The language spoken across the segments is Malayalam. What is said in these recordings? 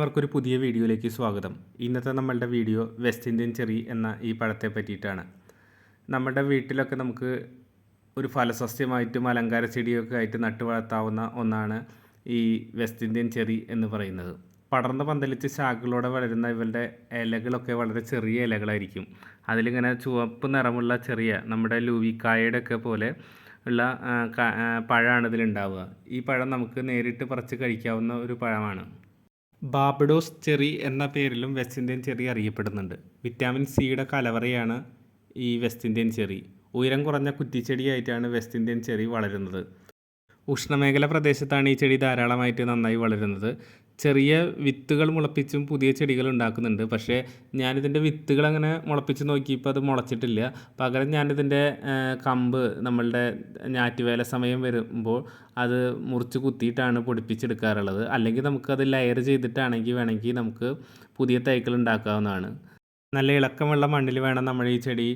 എല്ലാവർക്കൊരു പുതിയ വീഡിയോയിലേക്ക് സ്വാഗതം. ഇന്നത്തെ നമ്മളുടെ വീഡിയോ വെസ്റ്റ് ഇന്ത്യൻ ചെറി എന്ന ഈ പഴത്തെ പറ്റിയിട്ടാണ്. നമ്മുടെ വീട്ടിലൊക്കെ നമുക്ക് ഒരു ഫലസസ്യമായിട്ടും അലങ്കാര ചെടിയൊക്കെ ആയിട്ട് നട്ടു വളർത്താവുന്ന ഒന്നാണ് ഈ വെസ്റ്റ് ഇന്ത്യൻ ചെറി എന്ന് പറയുന്നത്. പടർന്ന് പന്തലിച്ച് ശാഖകളോടെ വളരുന്ന ഇവരുടെ ഇലകളൊക്കെ വളരെ ചെറിയ ഇലകളായിരിക്കും. അതിലിങ്ങനെ ചുവപ്പ് നിറമുള്ള ചെറിയ നമ്മുടെ ലൂവിക്കായയുടെ ഒക്കെ പോലെ ഉള്ള പഴമാണ് ഇതിലുണ്ടാവുക. ഈ പഴം നമുക്ക് നേരിട്ട് പറിച്ച് കഴിക്കാവുന്ന ഒരു പഴമാണ്. ബാബഡോസ് ചെറി എന്ന പേരിലും വെസ്റ്റ് ഇന്ത്യൻ ചെറി അറിയപ്പെടുന്നുണ്ട്. വിറ്റാമിൻ സിയുടെ കലവറയാണ് ഈ വെസ്റ്റ് ഇന്ത്യൻ ചെറി. ഉയരം കുറഞ്ഞ കുറ്റിച്ചെടിയായിട്ടാണ് വെസ്റ്റ് ഇന്ത്യൻ ചെറി വളരുന്നത്. ഉഷ്ണമേഖല പ്രദേശത്താണ് ഈ ചെടി ധാരാളമായിട്ട് നന്നായി വളരുന്നത്. ചെറിയ വിത്തുകൾ മുളപ്പിച്ചും പുതിയ ചെടികൾ ഉണ്ടാക്കുന്നുണ്ട്. പക്ഷേ ഞാനിതിന്റെ വിത്തുകൾ അങ്ങനെ മുളപ്പിച്ച് നോക്കിയപ്പോൾ അത് മുളച്ചിട്ടില്ല. പകരം ഞാനിതിന്റെ കമ്പ് നമ്മളുടെ ഞാറ്റുവേല സമയം വരുമ്പോൾ അത് മുറിച്ച് കുത്തിയിട്ടാണ് പൊടിപ്പിച്ചെടുക്കാറുള്ളത്. അല്ലെങ്കിൽ നമുക്കത് ലെയർ ചെയ്തിട്ടാണെങ്കിൽ വേണമെങ്കിൽ നമുക്ക് പുതിയ തൈകൾ ഉണ്ടാക്കാവുന്നതാണ്. നല്ല ഇളക്കമുള്ള മണ്ണിൽ വേണം നമ്മൾ ഈ ചെടി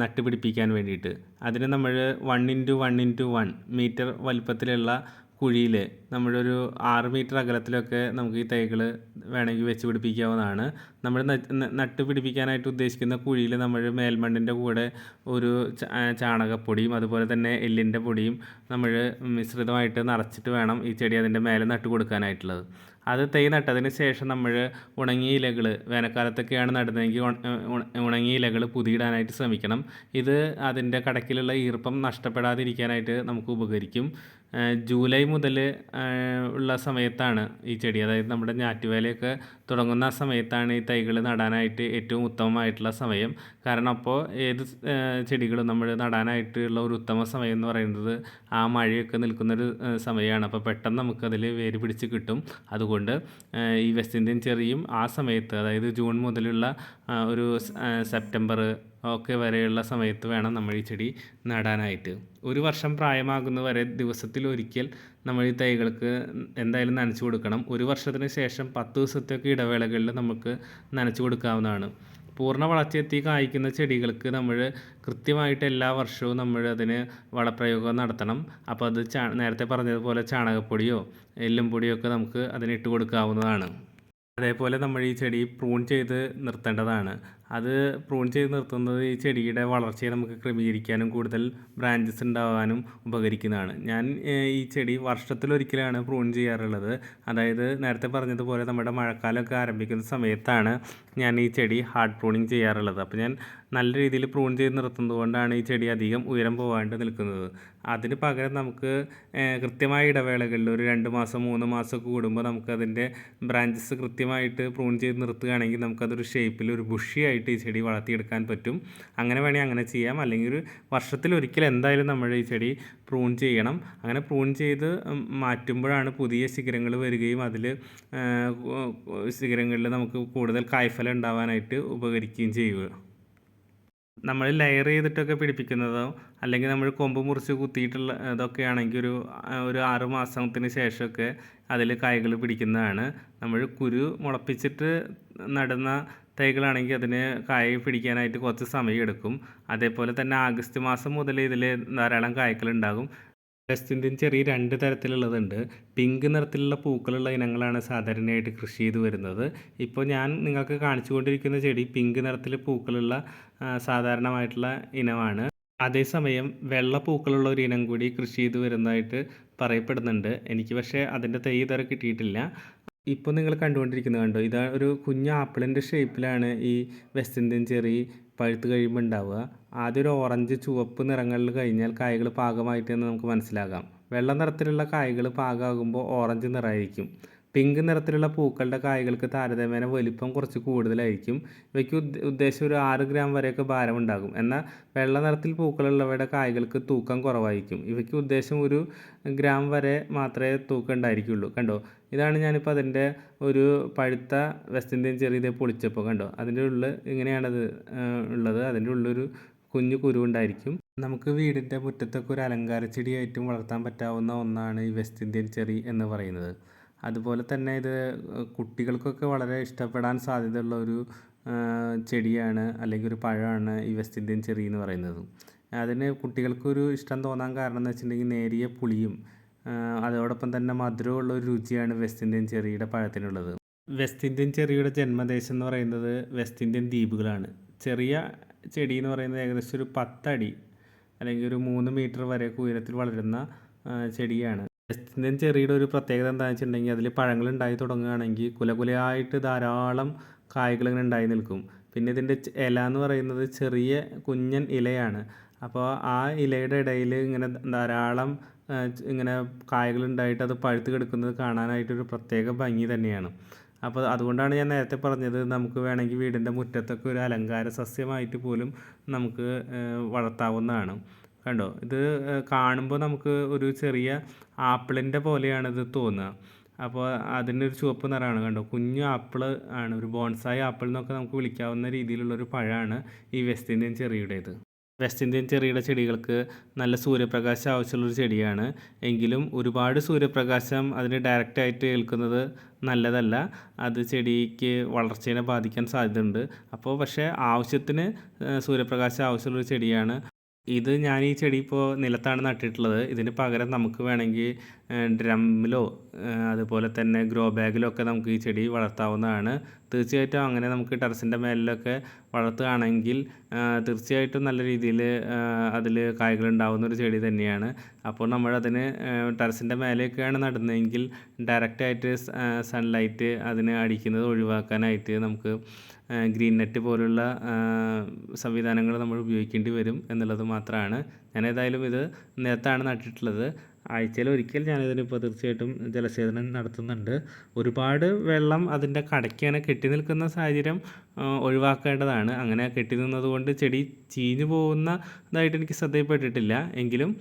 നട്ടുപിടിപ്പിക്കാൻ വേണ്ടിയിട്ട്. അതിന് നമ്മൾ one into one into one metre വലിപ്പത്തിലുള്ള കുഴിയിൽ നമ്മളൊരു ആറ് മീറ്റർ അകലത്തിലൊക്കെ നമുക്ക് ഈ തൈകൾ വേണമെങ്കിൽ വെച്ച് പിടിപ്പിക്കാവുന്നതാണ്. നമ്മൾ നട്ട് പിടിപ്പിക്കാനായിട്ട് ഉദ്ദേശിക്കുന്ന കുഴിയിൽ നമ്മൾ മേൽമണ്ണിന്റെ കൂടെ ഒരു ചാണകപ്പൊടിയും അതുപോലെ തന്നെ എല്ലിന്റെ പൊടിയും നമ്മൾ മിശ്രിതമായിട്ട് നിറച്ചിട്ട് വേണം ഈ ചെടി അതിന്റെ മേലെ നട്ട് കൊടുക്കാനായിട്ടുള്ളത് അത് തൈ നട്ടതിന് ശേഷം നമ്മൾ ഉണങ്ങിയ ഇലകൾ വേനൽക്കാലത്തൊക്കെയാണ് നടുന്നതെങ്കിൽ ഉണങ്ങിയ ഇലകൾ പുതിയിടാനായിട്ട് ശ്രമിക്കണം. ഇത് അതിന്റെ കടക്കിലുള്ള ഈർപ്പം നഷ്ടപ്പെടാതിരിക്കാനായിട്ട് നമുക്ക് ഉപകരിക്കും. ജൂലൈ മുതൽ ഉള്ള സമയത്താണ് ഈ ചെടി. അതായത് നമ്മുടെ ഞാറ്റുവേലയൊക്കെ തുടങ്ങുന്ന സമയത്താണ് ഈ തൈകൾ നടാനായിട്ട് ഏറ്റവും ഉത്തമമായിട്ടുള്ള സമയം. കാരണം അപ്പോൾ ഏത് ചെടികളും നമ്മൾ നടാനായിട്ടുള്ള ഒരു ഉത്തമ സമയം എന്ന് പറയുന്നത് ആ മഴയൊക്കെ നിൽക്കുന്നൊരു സമയമാണ് അപ്പോൾ പെട്ടെന്ന് നമുക്കതിൽ വേര് പിടിച്ച് കിട്ടും. അതുകൊണ്ട് ഈ വെസ്റ്റ് ഇന്ത്യൻ ചെറിയും ആ സമയത്ത് അതായത് ജൂൺ മുതലുള്ള ഒരു സെപ്റ്റംബർ ഒക്കെ വരെയുള്ള സമയത്ത് വേണം നമ്മൾ ഈ ചെടി നടാനായിട്ട്. ഒരു വർഷം പ്രായമാകുന്ന വരെ ദിവസത്തിൽ ഒരിക്കൽ നമ്മൾ ഈ തൈകൾക്ക് എന്തായാലും നനച്ചു കൊടുക്കണം. ഒരു വർഷത്തിന് ശേഷം പത്ത് ദിവസത്തെയൊക്കെ ഇടവേളകളിൽ നമുക്ക് നനച്ചു കൊടുക്കാവുന്നതാണ്. പൂർണ വളർച്ചയെത്തി കായ്ക്കുന്ന ചെടികൾക്ക് നമ്മൾ കൃത്യമായിട്ട് എല്ലാ വർഷവും നമ്മൾ അതിന് വളപ്രയോഗം നടത്തണം. അപ്പോൾ അത് ചാ നേരത്തെ പറഞ്ഞതുപോലെ ചാണകപ്പൊടിയോ എല്ലും പൊടിയോ ഒക്കെ നമുക്ക് അതിന് ഇട്ട് കൊടുക്കാവുന്നതാണ്. അതേപോലെ നമ്മൾ ഈ ചെടി പ്രൂൺ ചെയ്ത് നിർത്തേണ്ടതാണ്. അത് പ്രൂൺ ചെയ്ത് നിർത്തുന്നത് ഈ ചെടിയുടെ വളർച്ചയെ നമുക്ക് ക്രമീകരിക്കാനും കൂടുതൽ ബ്രാഞ്ചസ് ഉണ്ടാകാനും ഉപകരിക്കുന്നതാണ്. ഞാൻ ഈ ചെടി വർഷത്തിലൊരിക്കലാണ് പ്രൂൺ ചെയ്യാറുള്ളത്. അതായത് നേരത്തെ പറഞ്ഞതുപോലെ നമ്മുടെ മഴക്കാലമൊക്കെ ആരംഭിക്കുന്ന സമയത്താണ് ഞാൻ ഈ ചെടി ഹാർഡ് പ്രൂണിങ് ചെയ്യാറുള്ളത്. അപ്പോൾ ഞാൻ നല്ല രീതിയിൽ പ്രൂൺ ചെയ്ത് നിർത്തുന്നത് കൊണ്ടാണ് ഈ ചെടി അധികം ഉയരം പോകാണ്ട് നിൽക്കുന്നത്. അതിന് പകരം നമുക്ക് കൃത്യമായ ഇടവേളകളിൽ ഒരു രണ്ട് മാസം മൂന്ന് മാസമൊക്കെ കൂടുമ്പോൾ നമുക്കതിന്റെ ബ്രാഞ്ചസ് കൃത്യമായിട്ട് പ്രൂൺ ചെയ്ത് നിർത്തുകയാണെങ്കിൽ നമുക്കതൊരു ഷേപ്പിൽ ഒരു ബുഷിയായിട്ട് ആയിട്ട് ഈ ചെടി വളർത്തിയെടുക്കാൻ പറ്റും. അങ്ങനെ വേണമെങ്കിൽ അങ്ങനെ ചെയ്യാം. അല്ലെങ്കിൽ ഒരു വർഷത്തിൽ ഒരിക്കൽ എന്തായാലും നമ്മൾ ഈ ചെടി പ്രൂൺ ചെയ്യണം. അങ്ങനെ പ്രൂൺ ചെയ്ത് മാറ്റുമ്പോഴാണ് പുതിയ ശിഖരങ്ങൾ വരികയും അതിൽ ശിഖരങ്ങളിൽ നമുക്ക് കൂടുതൽ കായ്ഫലം ഉണ്ടാവാനായിട്ട് ഉപകരിക്കുകയും ചെയ്യുക. നമ്മൾ ലെയർ ചെയ്തിട്ടൊക്കെ പിടിപ്പിക്കുന്നതോ അല്ലെങ്കിൽ നമ്മൾ കൊമ്പ് മുറിച്ച് കുത്തിയിട്ടുള്ള ഇതൊക്കെ ആണെങ്കിൽ ഒരു ഒരു ആറ് മാസത്തിന് ശേഷമൊക്കെ അതിൽ കായകൾ പിടിക്കുന്നതാണ്. നമ്മൾ കുരു മുളപ്പിച്ചിട്ട് നടുന്ന തൈകളാണെങ്കിൽ അതിന് കായ പിടിക്കാനായിട്ട് കുറച്ച് സമയം എടുക്കും അതേപോലെ തന്നെ ആഗസ്റ്റ് മാസം മുതൽ ഇതിൽ ധാരാളം വെസ്റ്റ് ഇന്ത്യൻ ചെറിയ രണ്ട് തരത്തിലുള്ളതുണ്ട്. പിങ്ക് നിറത്തിലുള്ള പൂക്കളുള്ള ഇനങ്ങളാണ് സാധാരണയായിട്ട് കൃഷി ചെയ്ത് വരുന്നത്. ഇപ്പോൾ ഞാൻ നിങ്ങൾക്ക് കാണിച്ചു കൊണ്ടിരിക്കുന്ന ചെടി പിങ്ക് നിറത്തിൽ പൂക്കളുള്ള സാധാരണമായിട്ടുള്ള ഇനമാണ്. അതേസമയം വെള്ള പൂക്കളുള്ള ഒരു ഇനം കൂടി കൃഷി ചെയ്ത് വരുന്നതായിട്ട് പറയപ്പെടുന്നുണ്ട്. എനിക്ക് പക്ഷേ അതിന്റെ തൈ ഇതുവരെ കിട്ടിയിട്ടില്ല. ഇപ്പോൾ നിങ്ങൾ കണ്ടുകൊണ്ടിരിക്കുന്നത് കണ്ടോ? ഇതാ ഒരു കുഞ്ഞ് ആപ്പിളിന്റെ ഷേപ്പിലാണ് ഈ വെസ്റ്റ് ഇന്ത്യൻ ചെറി പഴുത്ത് കഴിയുമ്പോൾ ഉണ്ടാവുക ആദ്യം ഒരു ഓറഞ്ച് ചുവപ്പ് നിറങ്ങളിൽ കഴിഞ്ഞാൽ കായ്കൾ പാകമായിട്ട് എന്ന് നമുക്ക് മനസ്സിലാകാം. വെള്ള നിറത്തിലുള്ള കായ്കൾ പാകമാകുമ്പോൾ ഓറഞ്ച് നിറമായിരിക്കും പിങ്ക് നിറത്തിലുള്ള പൂക്കളുടെ കായ്കൾക്ക് താരതമ്യേന വലിപ്പം കുറച്ച് കൂടുതലായിരിക്കും. ഇവയ്ക്ക് ഉദ്ദേശം ഒരു ആറ് ഗ്രാം വരെയൊക്കെ ഭാരമുണ്ടാകും എന്നാൽ വെള്ള നിറത്തിൽ പൂക്കളുള്ളവയുടെ കായ്കൾക്ക് തൂക്കം കുറവായിരിക്കും. ഇവയ്ക്ക് ഉദ്ദേശം ഒരു ഗ്രാം വരെ മാത്രമേ തൂക്കം ഉണ്ടായിരിക്കുള്ളൂ. കണ്ടോ? ഇതാണ് ഞാനിപ്പോൾ അതിന്റെ ഒരു പഴുത്ത വെസ്റ്റ് ഇന്ത്യൻ ചെറിയ പൊളിച്ചപ്പോൾ കണ്ടോ? അതിന്റെ ഉള്ളിൽ ഇങ്ങനെയാണത് ഉള്ളത്. അതിന്റെ ഉള്ളൊരു കുഞ്ഞു കുരുവുണ്ടായിരിക്കും. നമുക്ക് വീടിന്റെ മുറ്റത്തൊക്കെ ഒരു അലങ്കാര ചെടിയായിട്ടും വളർത്താൻ പറ്റാവുന്ന ഒന്നാണ് ഈ വെസ്റ്റ് ഇന്ത്യൻ ചെറി എന്ന് പറയുന്നത്. അതുപോലെ തന്നെ ഇത് കുട്ടികൾക്കൊക്കെ വളരെ ഇഷ്ടപ്പെടാൻ സാധ്യതയുള്ള ഒരു ചെടിയാണ് അല്ലെങ്കിൽ ഒരു പഴമാണ് ഈ വെസ്റ്റ് ഇന്ത്യൻ ചെറി എന്ന് പറയുന്നത്. അതിന് കുട്ടികൾക്കൊരു ഇഷ്ടം തോന്നാൻ കാരണം എന്ന് വെച്ചിട്ടുണ്ടെങ്കിൽ നേരിയ പുളിയും അതോടൊപ്പം തന്നെ മധുരമുള്ള ഒരു രുചിയാണ് വെസ്റ്റ് ഇന്ത്യൻ ചെറിയുടെ പഴത്തിനുള്ളത്. വെസ്റ്റ് ഇന്ത്യൻ ചെറിയുടെ ജന്മദേശം എന്ന് പറയുന്നത് വെസ്റ്റ് ഇന്ത്യൻ ദ്വീപുകളാണ്. ചെറിയ ചെടി എന്ന് പറയുന്നത് ഏകദേശം ഒരു പത്തടി അല്ലെങ്കിൽ ഒരു മൂന്ന് മീറ്റർ വരെ ഉയരത്തിൽ വളരുന്ന ചെടിയാണ്. വെസ്റ്റ് ഇന്ത്യൻ ചെറിയുടെ ഒരു പ്രത്യേകത എന്താണെന്ന് വെച്ചിട്ടുണ്ടെങ്കിൽ അതിൽ പഴങ്ങൾ ഉണ്ടായി തുടങ്ങുകയാണെങ്കിൽ കുലകുലയായിട്ട് ധാരാളം കായ്കൾ ഇങ്ങനെ ഉണ്ടായി നിൽക്കും. പിന്നെ ഇതിന്റെ ഇല എന്ന് പറയുന്നത് ചെറിയ കുഞ്ഞൻ ഇലയാണ്. അപ്പോൾ ആ ഇലയുടെ ഇടയിൽ ഇങ്ങനെ ധാരാളം ഇങ്ങനെ കായകളുണ്ടായിട്ട് അത് പഴുത്ത് കിടക്കുന്നത് കാണാനായിട്ടൊരു പ്രത്യേക ഭംഗി തന്നെയാണ്. അപ്പോൾ അതുകൊണ്ടാണ് ഞാൻ നേരത്തെ പറഞ്ഞത് നമുക്ക് വേണമെങ്കിൽ വീടിന്റെ മുറ്റത്തൊക്കെ ഒരു അലങ്കാര സസ്യമായിട്ട് പോലും നമുക്ക് വളർത്താവുന്നതാണ്. കണ്ടോ? ഇത് കാണുമ്പോൾ നമുക്ക് ഒരു ചെറിയ ആപ്പിളിന്റെ പോലെയാണ് ഇത് തോന്നുക. അപ്പോൾ അതിനൊരു ചുവപ്പ് നിറമാണ് കണ്ടോ? കുഞ്ഞു ആപ്പിൾ ആണ്. ഒരു ബോൺസായി ആപ്പിൾ എന്നൊക്കെ നമുക്ക് വിളിക്കാവുന്ന രീതിയിലുള്ള ഒരു പഴമാണ് ഈ വെസ്റ്റ് ഇന്ത്യൻ ചെറിയുടേത്. വെസ്റ്റ് ഇന്ത്യൻ ചെറിയുടെ ചെടികൾക്ക് നല്ല സൂര്യപ്രകാശം ആവശ്യമുള്ളൊരു ചെടിയാണ്. എങ്കിലും ഒരുപാട് സൂര്യപ്രകാശം അതിന് ഡയറക്റ്റായിട്ട് ഏൽക്കുന്നത് നല്ലതല്ല. അത് ചെടിക്ക് വളർച്ചയെ ബാധിക്കാൻ സാധ്യതയുണ്ട്. അപ്പോൾ പക്ഷേ ആവശ്യത്തിന് സൂര്യപ്രകാശം ആവശ്യമുള്ളൊരു ചെടിയാണ്. ഇത് ഞാൻ ഈ ചെടി ഇപ്പോൾ നിലത്താണ് നട്ടിട്ടുള്ളത്. ഇതിന് പകരം നമുക്ക് വേണമെങ്കിൽ ഡ്രമ്മിലോ അതുപോലെ തന്നെ ഗ്രോ ബാഗിലോ ഒക്കെ നമുക്ക് ഈ ചെടി വളർത്താവുന്നതാണ്. തീർച്ചയായിട്ടും അങ്ങനെ നമുക്ക് ടെറസിന്റെ മേലിലൊക്കെ വളർത്തുകയാണെങ്കിൽ തീർച്ചയായിട്ടും നല്ല രീതിയിൽ അതിൽ കായ്കൾ ഉണ്ടാവുന്ന ഒരു ചെടി തന്നെയാണ്. അപ്പോൾ നമ്മളതിന് ടെറസിന്റെ മേലെയൊക്കെയാണ് നടുന്നതെങ്കിൽ ഡയറക്റ്റായിട്ട് സൺലൈറ്റ് അതിന് അടിക്കുന്നത് ഒഴിവാക്കാനായിട്ട് നമുക്ക് ഗ്രീൻ നെറ്റ് പോലുള്ള സംവിധാനങ്ങൾ നമ്മൾ ഉപയോഗിക്കേണ്ടി വരും എന്നുള്ളത് മാത്രമാണ്. ഞാൻ ഏതായാലും ഇത് നേരത്താണ് നട്ടിട്ടുള്ളത്. ആഴ്ചയിൽ ഒരിക്കൽ ഞാനിതിനിപ്പോൾ തീർച്ചയായിട്ടും ജലസേചനം നടത്തുന്നുണ്ട്. ഒരുപാട് വെള്ളം അതിന്റെ കടയ്ക്കാണ് കെട്ടി നിൽക്കുന്ന സാഹചര്യം ഒഴിവാക്കേണ്ടതാണ്. അങ്ങനെ കെട്ടി നിന്നതുകൊണ്ട് ചെടി ചീഞ്ഞു പോകുന്നതായിട്ട് എനിക്ക് ശ്രദ്ധയിൽപ്പെട്ടിട്ടില്ല. എങ്കിലും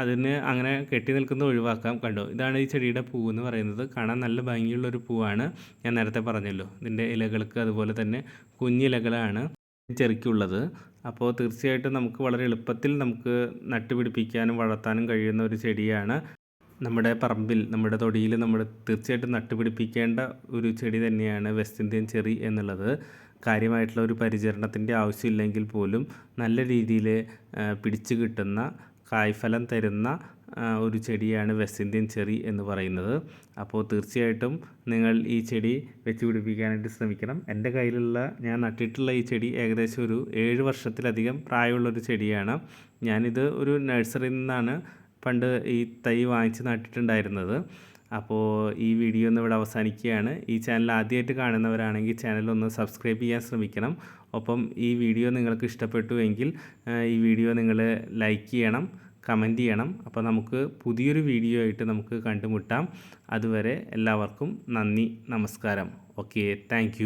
അതിന് അങ്ങനെ കെട്ടി നിൽക്കുന്നത് ഒഴിവാക്കാം. കണ്ടോ? ഇതാണ് ഈ ചെടിയുടെ പൂവെന്ന് എന്ന് പറയുന്നത്. കാണാൻ നല്ല ഭംഗിയുള്ളൊരു പൂവാണ്. ഞാൻ നേരത്തെ പറഞ്ഞല്ലോ ഇതിന്റെ ഇലകൾക്ക് അതുപോലെ തന്നെ കുഞ്ഞിലകളാണ്. ചെറിക്കുള്ളത്. അപ്പോൾ തീർച്ചയായിട്ടും നമുക്ക് വളരെ എളുപ്പത്തിൽ നമുക്ക് നട്ടുപിടിപ്പിക്കാനും വളർത്താനും കഴിയുന്ന ഒരു ചെടിയാണ് നമ്മുടെ പറമ്പിൽ. നമ്മുടെ തൊടിയിൽ നമ്മൾ തീർച്ചയായിട്ടും നട്ടുപിടിപ്പിക്കേണ്ട ഒരു ചെടി തന്നെയാണ് വെസ്റ്റ് ഇന്ത്യൻ ചെറി എന്നുള്ളത്. കാര്യമായിട്ടുള്ള ഒരു പരിചരണത്തിന്റെ ആവശ്യമില്ലെങ്കിൽ പോലും നല്ല രീതിയിൽ പിടിച്ചു കിട്ടുന്ന കായ്ഫലം തരുന്ന ഒരു ചെടിയാണ് വെസ്റ്റ് ഇന്ത്യൻ ചെറി എന്ന് പറയുന്നത്. അപ്പോൾ തീർച്ചയായിട്ടും നിങ്ങൾ ഈ ചെടി വെച്ച് പിടിപ്പിക്കാനായിട്ട് ശ്രമിക്കണം. എന്റെ കയ്യിലുള്ള ഞാൻ നട്ടിട്ടുള്ള ഈ ചെടി ഏകദേശം ഒരു ഏഴ് വർഷത്തിലധികം പ്രായമുള്ളൊരു ചെടിയാണ്. ഞാനിത് ഒരു നഴ്സറിയിൽ നിന്നാണ് പണ്ട് ഈ തൈ വാങ്ങിച്ച് നട്ടിട്ടുണ്ടായിരുന്നത്. അപ്പോൾ ഈ വീഡിയോ ഒന്ന് ഇവിടെ അവസാനിക്കുകയാണ്. ഈ ചാനൽ ആദ്യമായിട്ട് കാണുന്നവരാണെങ്കിൽ ചാനൽ ഒന്ന് സബ്സ്ക്രൈബ് ചെയ്യാൻ ശ്രമിക്കണം. ഒപ്പം ഈ വീഡിയോ നിങ്ങൾക്ക് ഇഷ്ടപ്പെട്ടു എങ്കിൽ ഈ വീഡിയോ നിങ്ങൾ ലൈക്ക് ചെയ്യണം. കമന്റ് ചെയ്യണം. അപ്പോൾ നമുക്ക് പുതിയൊരു വീഡിയോ ആയിട്ട് നമുക്ക് കണ്ടുമുട്ടാം. അതുവരെ എല്ലാവർക്കും നന്ദി നമസ്കാരം. Okay thank